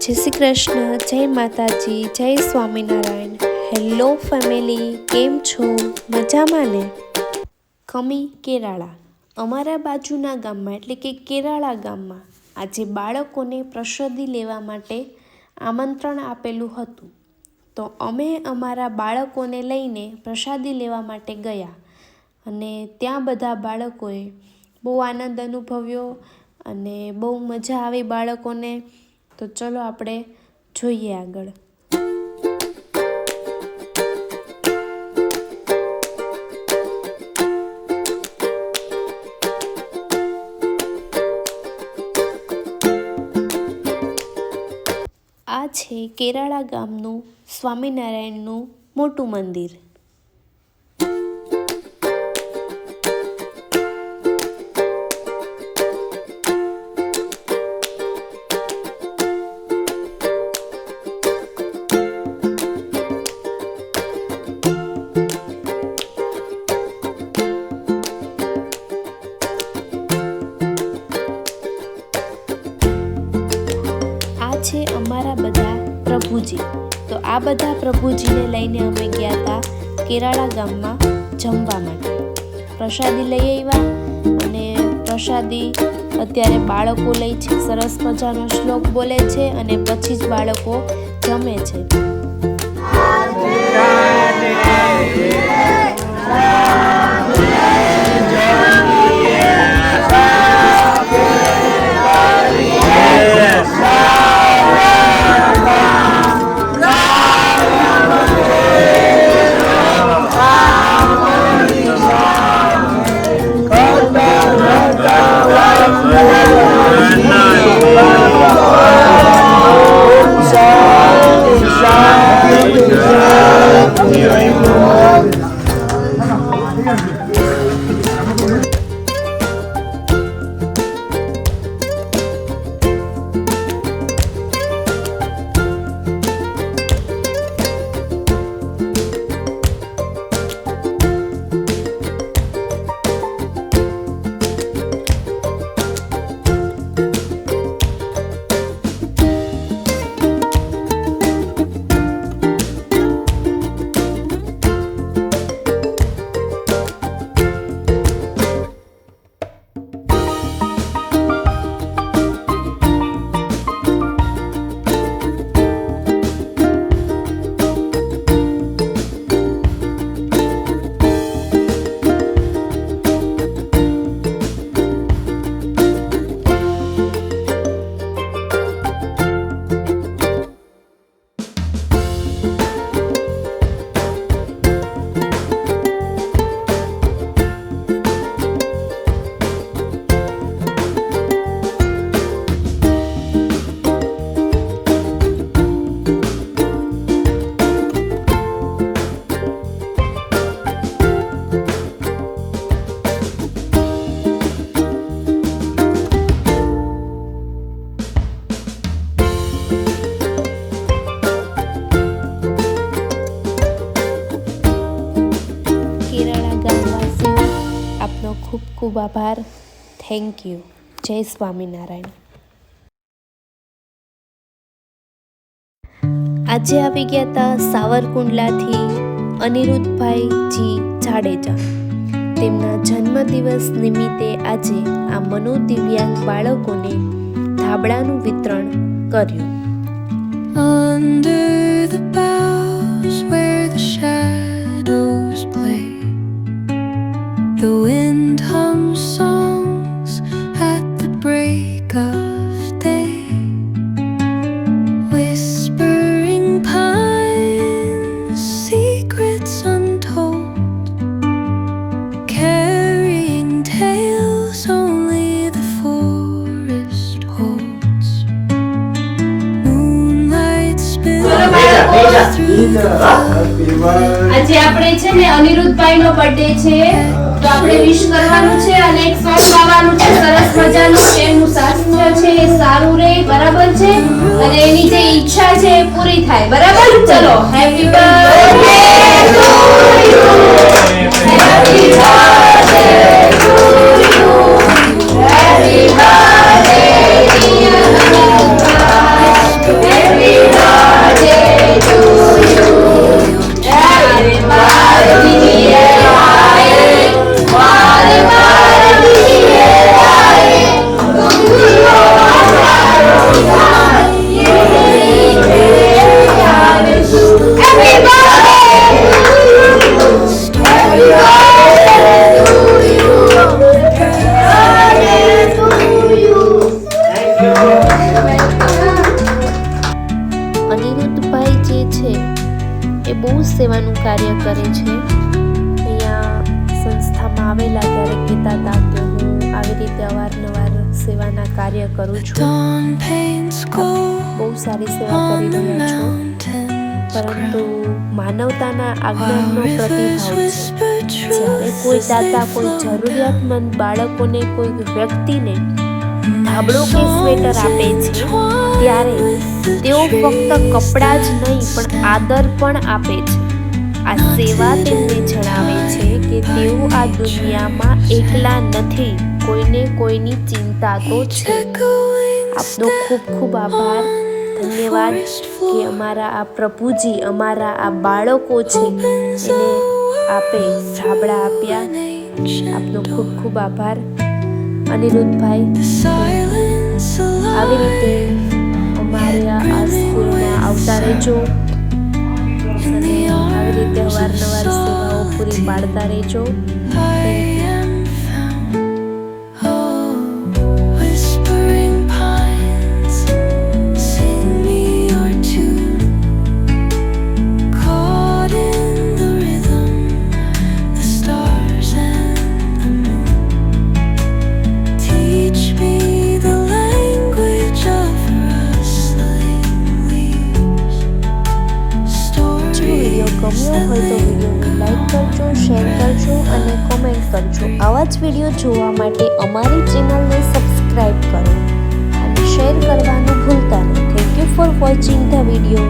જય શ્રી કૃષ્ણ, જય માતાજી, જય સ્વામિનારાયણ. હેલો ફેમિલી કેમ છો? મજામાં ને? કમી કેરાળા. અમારા બાજુના ગામમાં, એટલે કે કેરાળા ગામમાં, આજે બાળકોને પ્રસાદી લેવા માટે આમંત્રણ આપેલું હતું. તો અમે અમારા બાળકોને લઈને પ્રસાદી લેવા માટે ગયા. અને ત્યાં બધા બાળકોએ બહુ આનંદ અનુભવ્યો અને બહુ મજા આવી બાળકોને. તો ચલો આપણે જોઈએ આગળ. આ છે કેરાળા ગામનું સ્વામિનારાયણનું મોટું મંદિર. પ્રભુજી. તો આ બધા પ્રભુજીને લઈને અમે ગયા હતા કેરાળા ગામમાં જમવા માટે. પ્રસાદી લઈ આવ્યા અને પ્રસાદી અત્યારે બાળકો લે છે. સરસ મજાનો શ્લોક બોલે છે અને પછી જ બાળકો જમે છે. આપનો ખૂબ ખૂબ આભાર. થેન્ક યુ જય સ્વામિનારાયણ. આજે આવી ગયા હતા સાવરકુંડલાથી અનિરુદ્ધભાઈજી જાડેજા. તેમના જન્મદિવસ નિમિત્તે આજે આ મનોદિવ્યાંગ બાળકોને ધાબળાનું વિતરણ કર્યું. Under the boughs where the shadows play, the આજે આપણે છે ને અનિરુદ્ધભાઈ નો બર્થડે છે. તો આપણે વિશ કરવાનું છે અને એક સોંગ ગાવાનું છે. સરસ મજાનું એનું સ્વાસ્થ્ય છે એ સારું રહે બરાબર છે? અને એની જે ઈચ્છા છે એ પૂરી થાય. બરાબર? ચલો happy birthday to you happy birthday Aniruddhbhai જે છે, એ બહુ સેવાનું કાર્ય કરે છે. અહીંયા સંસ્થામાં આવેલા ત્યારે કહેતા હતા કે હું આવી રીતે અવારનવાર સેવાના કાર્ય કરું છું. બહુ સારી સેવા કરી રહ્યા છું. પરંતુ માનવતાના આગમનનો પ્રતિભાવ છે. જ્યારે કોઈ દાતા કોઈ જરૂરિયાતમંદ બાળકોને કોઈ વ્યક્તિને ધાબળો કે સ્વેટર આપે છે? ત્યારે તેઓ ફક્ત કપડાં જ નહીં, પણ આદર પણ આપે છે. આ સેવા તેમને જણાવે છે કે તેઓ આ દુનિયામાં એકલા નથી, કોઈને કોઈની ચિંતા તો છે. આપનો ખૂબ ખૂબ આભાર. ધન્યવાદ કે અમારા આ પ્રભુજી, અમારા આ બાળકો છે એને આપે ધાબળા આપ્યા. આપનો ખૂબ ખૂબ આભાર. અનિરુદ્ધભાઈ. આવી રીતે અમારે આ સ્કૂલમાં આવતા રહેજો. આવી રીતે અવારનવાર સેવાઓ પૂરી પાડતા રહેજો. Whispering ગમ્યો હોય તો વિડીયોને લાઈક કરજો, શેર કરજો અને કોમેન્ટ કરજો. આવા જ વીડિયો જોવા માટે અમારી ચેનલને સબસ્ક્રાઈબ કરો અને શેર કરવાનું ભૂલતા નહીં. Thank you for watching the video